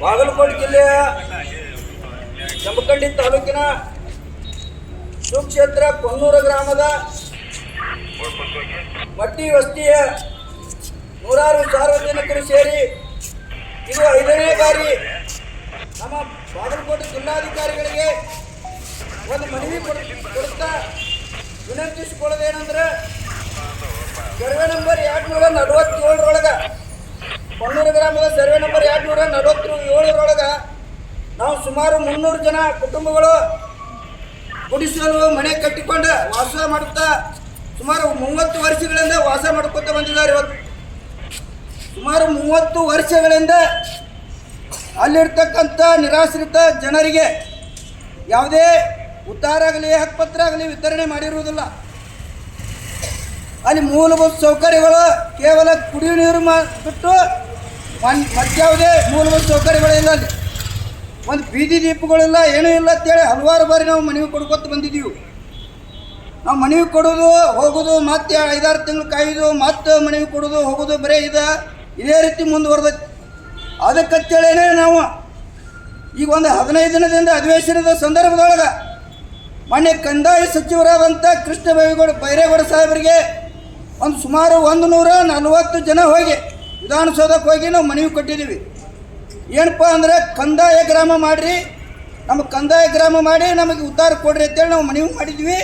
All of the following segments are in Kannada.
ಬಾಗಲಕೋಟೆ ಜಿಲ್ಲೆಯ ಜಮಖಂಡಿ ತಾಲೂಕಿನ ಸುಕ್ಷೇತ್ರ ಕೊನ್ನೂರ ಗ್ರಾಮದ ಮಟ್ಟಿ ವಸ್ತಿಯ ನೂರಾರು ಸಾರ್ವಜನಿಕರು ಸೇರಿ ಇದು ಐದನೇ ಬಾರಿ ನಮ್ಮ ಬಾಗಲಕೋಟೆ ಜಿಲ್ಲಾಧಿಕಾರಿಗಳಿಗೆ ಒಂದು ಮನವಿ ಕೊಡ್- ಕೊಡುತ್ತಾ ವಿನಂತಿಸಿಕೊಳ್ಳೋದೇನೆಂದ್ರೆ ಸರ್ವೆ ನಂಬರ್ ಎರಡು ನೂರ ನಲವತ್ತೇಳರೊಳಗ ಕೊಣ್ಣೂರು ಗ್ರಾಮದ ಸರ್ವೆ ನಂಬರ್ ಎರಡು ನೂರ ನಲವತ್ತು ಏಳರೊಳಗೆ ನಾವು ಸುಮಾರು ಮುನ್ನೂರು ಜನ ಕುಟುಂಬಗಳು ಗುಡಿಸಲು ಮನೆ ಕಟ್ಟಿಕೊಂಡು ವಾಸ ಮಾಡುತ್ತಾ ಸುಮಾರು ಮೂವತ್ತು ವರ್ಷಗಳಿಂದ ವಾಸ ಮಾಡ್ಕೊತ ಬಂದಿದ್ದಾರೆ ಇವತ್ತು. ಸುಮಾರು ಮೂವತ್ತು ವರ್ಷಗಳಿಂದ ಅಲ್ಲಿರ್ತಕ್ಕಂಥ ನಿರಾಶ್ರಿತ ಜನರಿಗೆ ಯಾವುದೇ ಉತ್ತಾರ ಆಗಲಿ, ಹಕ್ಕುಪತ್ರ ಆಗಲಿ ವಿತರಣೆ ಮಾಡಿರುವುದಿಲ್ಲ. ಅಲ್ಲಿ ಮೂಲಭೂತ ಸೌಕರ್ಯಗಳು ಕೇವಲ ಕುಡಿಯುವ ನೀರು ಮಾ ಬಿಟ್ಟು ಮನ್ ಮತ್ಯಾವುದೇ ಮೂಲಭೂತ ಸೌಕರ್ಯಗಳಿಲ್ಲ ಅಲ್ಲಿ. ಒಂದು ಬೀದಿ ದೀಪಗಳಿಲ್ಲ, ಏನೂ ಇಲ್ಲ ಅಂತೇಳಿ ಹಲವಾರು ಬಾರಿ ನಾವು ಮನವಿ ಕೊಡ್ಕೊತ ಬಂದಿದ್ದೀವಿ. ನಾವು ಮನವಿ ಕೊಡೋದು, ಹೋಗೋದು, ಮತ್ತೆ ಐದಾರು ತಿಂಗಳು ಕಾಯೋದು, ಮತ್ತೆ ಮನವಿ ಕೊಡೋದು, ಹೋಗೋದು, ಬರೀ ಇದ, ಇದೇ ರೀತಿ ಮುಂದುವರೆದೈತಿ. ಅದಕ್ಕಂತೇಳೇ ನಾವು ಈಗ ಒಂದು ಹದಿನೈದು ದಿನದಿಂದ ಅಧಿವೇಶನದ ಸಂದರ್ಭದೊಳಗೆ ಮೊನ್ನೆ ಕಂದಾಯ ಸಚಿವರಾದಂಥ ಕೃಷ್ಣ ಬೈರೇಗೌಡ ಸಾಹೇಬರಿಗೆ ಒಂದು ಸುಮಾರು ಒಂದು ನೂರ ನಲವತ್ತು ಜನ ಹೋಗಿ ವಿಧಾನಸೌಧಕ್ಕೆ ಹೋಗಿ ನಾವು ಮನವಿ ಕೊಟ್ಟಿದ್ದೀವಿ. ಏನಪ್ಪ ಅಂದರೆ ಕಂದಾಯ ಗ್ರಾಮ ಮಾಡಿರಿ. ನಮಗೆ ಕಂದಾಯ ಗ್ರಾಮ ಮಾಡಿ ನಮಗೆ ಉದ್ಧಾರ ಕೊಡ್ರಿ ಅಂತೇಳಿ ನಾವು ಮನವಿ ಮಾಡಿದ್ವಿ.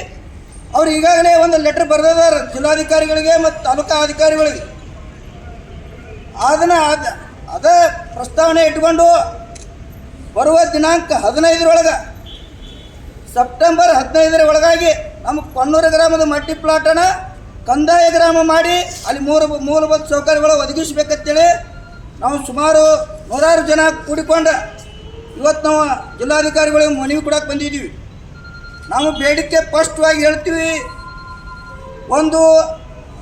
ಅವ್ರು ಈಗಾಗಲೇ ಒಂದು ಲೆಟ್ರ್ ಬರೆದಿದ್ದಾರೆ ಜಿಲ್ಲಾಧಿಕಾರಿಗಳಿಗೆ ಮತ್ತು ತಾಲೂಕಾ ಅಧಿಕಾರಿಗಳಿಗೆ. ಅದನ್ನು ಅದ, ಅದೇ ಪ್ರಸ್ತಾವನೆ ಇಟ್ಕೊಂಡು ಬರುವ ದಿನಾಂಕ ಹದಿನೈದರೊಳಗೆ, ಸೆಪ್ಟೆಂಬರ್ ಹದಿನೈದರ ಒಳಗಾಗಿ ನಮ್ಮ ಕೊನ್ನೂರು ಗ್ರಾಮದ ಮಟ್ಟಿ ಪ್ಲಾಟನ ಕಂದಾಯ ಗ್ರಾಮ ಮಾಡಿ ಅಲ್ಲಿ ಮೂರು ಮೂಲಭೂತ ಸೌಕರ್ಯಗಳು ಒದಗಿಸಬೇಕಂತೇಳಿ ನಾವು ಸುಮಾರು ನೂರಾರು ಜನ ಕೂಡಿಕೊಂಡು ಇವತ್ತು ನಾವು ಜಿಲ್ಲಾಧಿಕಾರಿಗಳಿಗೆ ಮನವಿ ಕೊಡಕ್ಕೆ ಬಂದಿದ್ದೀವಿ. ನಾವು ಬೇಡಿಕೆ ಸ್ಪಷ್ಟವಾಗಿ ಹೇಳ್ತೀವಿ. ಒಂದು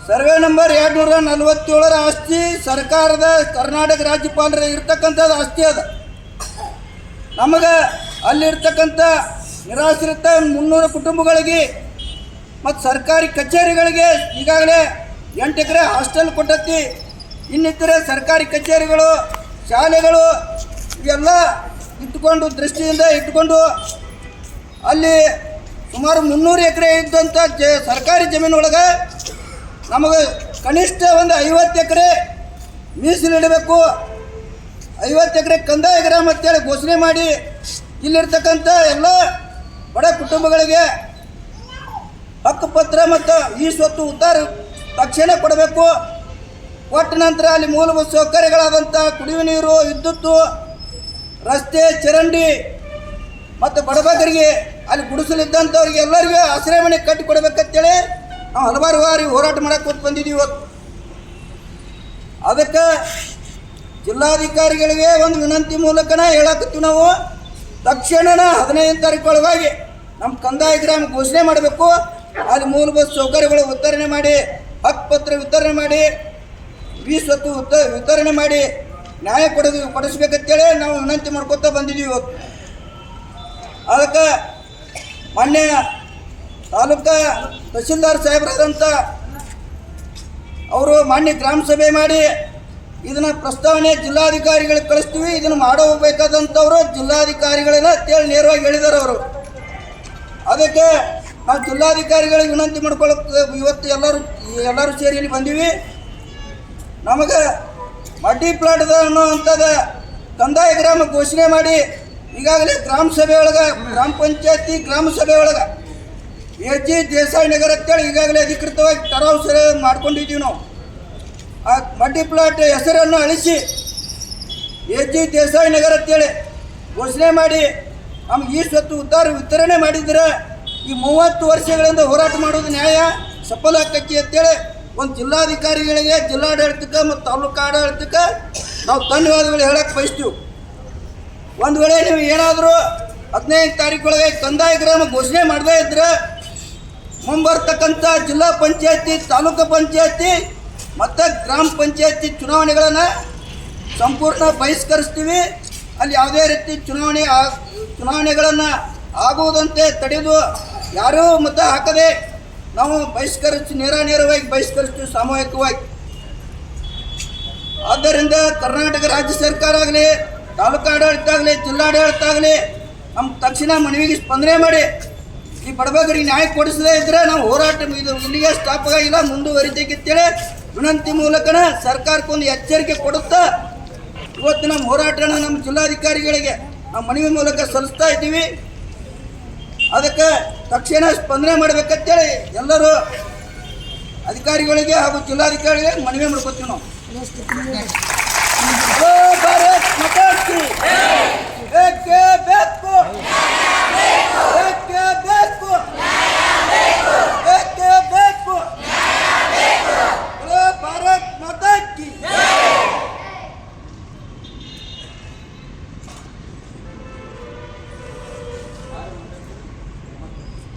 ಸರ್ವೆ ನಂಬರ್ ಎರಡು ನೂರ ನಲವತ್ತೇಳರ ಆಸ್ತಿ ಸರ್ಕಾರದ ಕರ್ನಾಟಕ ರಾಜ್ಯಪಾಲರ ಇರ್ತಕ್ಕಂಥದ್ದು ಆಸ್ತಿ ಅದ. ನಮಗೆ ಅಲ್ಲಿರ್ತಕ್ಕಂಥ ನಿರಾಶ್ರಿತ ಮುನ್ನೂರು ಕುಟುಂಬಗಳಿಗೆ ಮತ್ತು ಸರ್ಕಾರಿ ಕಚೇರಿಗಳಿಗೆ ಈಗಾಗಲೇ ಎಂಟು ಎಕರೆ ಹಾಸ್ಟೆಲ್ ಕೊಟ್ಟತಿ ಇನ್ನಿತರೆ ಸರ್ಕಾರಿ ಕಚೇರಿಗಳು, ಶಾಲೆಗಳು ಇವೆಲ್ಲ ಇಟ್ಟುಕೊಂಡು ದೃಷ್ಟಿಯಿಂದ ಇಟ್ಟುಕೊಂಡು ಅಲ್ಲಿ ಸುಮಾರು ಮುನ್ನೂರು ಎಕರೆ ಇದ್ದಂಥ ಜ ಸರ್ಕಾರಿ ಜಮೀನೊಳಗೆ ನಮಗೆ ಕನಿಷ್ಠ ಒಂದು ಐವತ್ತು ಎಕರೆ ಮೀಸಲಿಡಬೇಕು ಐವತ್ತು ಎಕರೆ ಕಂದಾಯ ಗ್ರಾಮ ಅಂತೇಳಿ ಘೋಷಣೆ ಮಾಡಿ ಇಲ್ಲಿರ್ತಕ್ಕಂಥ ಎಲ್ಲ ಬಡ ಕುಟುಂಬಗಳಿಗೆ ಹಕ್ಕುಪತ್ರ ಮತ್ತು ಈ ಸ್ವತ್ತು ಉದ್ಧಾರ ತಕ್ಷಣ ಕೊಡಬೇಕು. ಕೊಟ್ಟ ನಂತರ ಅಲ್ಲಿ ಮೂಲಭೂತ ಸೌಕರ್ಯಗಳಾದಂಥ ಕುಡಿಯುವ ನೀರು, ವಿದ್ಯುತ್ತು, ರಸ್ತೆ, ಚರಂಡಿ ಮತ್ತು ಬಡಬಗರಿಗೆ ಅಲ್ಲಿ ಗುಡಿಸಲಿದ್ದಂಥವ್ರಿಗೆ ಎಲ್ಲರಿಗೂ ಆಶ್ರಯ ಮನೆ ಕಟ್ಟಿ ಕೊಡ್ಬೇಕಂತೇಳಿ ನಾವು ಹಲವಾರು ಬಾರಿ ಹೋರಾಟ ಮಾಡಕ್ಕೆ ಕೊಟ್ಟು ಬಂದಿದ್ದೀವಿ ಇವತ್ತು. ಅದಕ್ಕೆ ಜಿಲ್ಲಾಧಿಕಾರಿಗಳಿಗೆ ಒಂದು ವಿನಂತಿ ಮೂಲಕನ ಹೇಳಕತ್ತೀವಿ ನಾವು. ತಕ್ಷಣನ ಹದಿನೈದು ತಾರೀಕು ಒಳಗಾಗಿ ನಮ್ಮ ಕಂದಾಯ ಗ್ರಾಮ ಘೋಷಣೆ ಮಾಡಬೇಕು. ಅಲ್ಲಿ ಮೂಲಭೂತ ಸೌಕರ್ಯಗಳು ವಿತರಣೆ ಮಾಡಿ ಹಕ್ಕುಪತ್ರ ವಿತರಣೆ ಮಾಡಿ ಸ್ವತ್ತು ವಿತರಣೆ ಮಾಡಿ ನ್ಯಾಯ ಕೊಡೋದು, ಕೊಡಿಸ್ಬೇಕಂತೇಳಿ ನಾವು ವಿನಂತಿ ಮಾಡ್ಕೊತಾ ಬಂದಿದ್ದೀವಿ ಇವತ್ತು. ಅದಕ್ಕೆ ಮೊನ್ನೆ ತಾಲೂಕಾ ತಹಸೀಲ್ದಾರ್ ಸಾಹೇಬರಾದಂಥ ಅವರು ಮಾನ್ಯ ಗ್ರಾಮ ಸಭೆ ಮಾಡಿ ಇದನ್ನ ಪ್ರಸ್ತಾವನೆ ಜಿಲ್ಲಾಧಿಕಾರಿಗಳಿಗೆ ಕಳಿಸ್ತೀವಿ, ಇದನ್ನು ಮಾಡಬೇಕಾದಂಥವ್ರು ಜಿಲ್ಲಾಧಿಕಾರಿಗಳನ್ನ ಕೇಳಿ ನೇರವಾಗಿ ಹೇಳಿದ್ದಾರೆ ಅವರು. ಅದಕ್ಕೆ ನಾವು ಜಿಲ್ಲಾಧಿಕಾರಿಗಳಿಗೆ ವಿನಂತಿ ಮಾಡ್ಕೊಳ್ಳೋಕೆ ಇವತ್ತು ಎಲ್ಲರೂ ಎಲ್ಲರೂ ಸೇರಿ ಇಲ್ಲಿ ಬಂದೀವಿ. ನಮಗೆ ಮಡ್ಡಿ ಪ್ಲಾಟ್ದ ಅನ್ನೋವಂಥದ್ದು ಕಂದಾಯ ಗ್ರಾಮ ಘೋಷಣೆ ಮಾಡಿ ಈಗಾಗಲೇ ಗ್ರಾಮ ಸಭೆ ಒಳಗೆ, ಗ್ರಾಮ ಪಂಚಾಯತಿ ಗ್ರಾಮ ಸಭೆ ಒಳಗೆ ಎಚ್ ಜಿ ದೇಸಾಯಿ ನಗರ ಅಂತೇಳಿ ಈಗಾಗಲೇ ಅಧಿಕೃತವಾಗಿ ಟರಾವ್ ಸರಿ ಮಾಡ್ಕೊಂಡಿದ್ದೀವಿ ನಾವು. ಆ ಮಡ್ಡಿ ಪ್ಲಾಟ್ ಹೆಸರನ್ನು ಅಳಿಸಿ ಎ ಜಿ ದೇಸಾಯಿ ನಗರ ಅಂತೇಳಿ ಘೋಷಣೆ ಮಾಡಿ ನಮ್ಗೆ ಈ ಸ್ವತ್ತು ಉದ್ದಾರ ವಿತರಣೆ ಮಾಡಿದ್ರೆ ಈ ಮೂವತ್ತು ವರ್ಷಗಳಿಂದ ಹೋರಾಟ ಮಾಡೋದು ನ್ಯಾಯ, ಸಫಲ ಆಕೈತಿ ಅಂತೇಳಿ ಒಂದು ಜಿಲ್ಲಾಧಿಕಾರಿಗಳಿಗೆ, ಜಿಲ್ಲಾಡಳಿತಕ್ಕೆ ಮತ್ತು ತಾಲೂಕು ಆಡಳಿತಕ್ಕೆ ನಾವು ಧನ್ಯವಾದಗಳು ಹೇಳಕ್ಕೆ ಬಯಸ್ತೀವಿ. ಒಂದು ವೇಳೆ ನೀವು ಏನಾದರೂ ಹದಿನೈದು ತಾರೀಕೊಳಗೆ ಕಂದಾಯ ಗ್ರಾಮ ಘೋಷಣೆ ಮಾಡದೇ ಇದ್ರೆ ಮುಂಬರ್ತಕ್ಕಂಥ ಜಿಲ್ಲಾ ಪಂಚಾಯತಿ, ತಾಲೂಕು ಪಂಚಾಯತಿ ಮತ್ತು ಗ್ರಾಮ ಪಂಚಾಯತಿ ಚುನಾವಣೆಗಳನ್ನು ಸಂಪೂರ್ಣ ಬಹಿಷ್ಕರಿಸ್ತೀವಿ. ಅಲ್ಲಿ ಯಾವುದೇ ರೀತಿ ಚುನಾವಣೆ ಚುನಾವಣೆಗಳನ್ನು ಆಗುವುದಂತೆ ತಡೆದು ಯಾರೂ ಮತ ಹಾಕದೆ ನಾವು ಬಹಿಷ್ಕರಿಸಿ ನೇರ ನೇರವಾಗಿ ಬಹಿಷ್ಕರಿಸ್ತೀವಿ ಸಾಮೂಹಿಕವಾಗಿ. ಆದ್ದರಿಂದ ಕರ್ನಾಟಕ ರಾಜ್ಯ ಸರ್ಕಾರ ಆಗಲಿ, ತಾಲೂಕು ಆಡಳಿತ ಆಗಲಿ, ಜಿಲ್ಲಾಡಳಿತ ಆಗಲಿ ನಮ್ಮ ತಕ್ಷಣ ಮನವಿಗೆ ಸ್ಪಂದನೆ ಮಾಡಿ, ಈ ಬಡಬಗರಿಗೆ ನ್ಯಾಯ ಕೊಡಿಸದೇ ಇದ್ರೆ ನಾವು ಹೋರಾಟ ಇದು ಇಲ್ಲಿಗೆ ಸ್ಟಾಪ್ ಆಗಿಲ್ಲ ಮುಂದುವರಿತೇಕಿತ್ತೇಳಿ ವಿನಂತಿ ಮೂಲಕನ ಸರ್ಕಾರಕ್ಕೊಂದು ಎಚ್ಚರಿಕೆ ಕೊಡುತ್ತಾ ಇವತ್ತು ನಮ್ಮ ಹೋರಾಟನ ನಮ್ಮ ಜಿಲ್ಲಾಧಿಕಾರಿಗಳಿಗೆ ನಾವು ಮನವಿ ಮೂಲಕ ಸಲ್ಲಿಸ್ತಾ ಇದ್ದೀವಿ. ಅದಕ್ಕೆ ತಕ್ಷಣ ಸ್ಪಂದನೆ ಮಾಡ್ಬೇಕಂತೇಳಿ ಎಲ್ಲರೂ ಅಧಿಕಾರಿಗಳಿಗೆ ಹಾಗೂ ಜಿಲ್ಲಾಧಿಕಾರಿಗಳಿಗೆ ಮನವಿ ಮಾಡ್ಕೊತೀವಿ ನಾವು.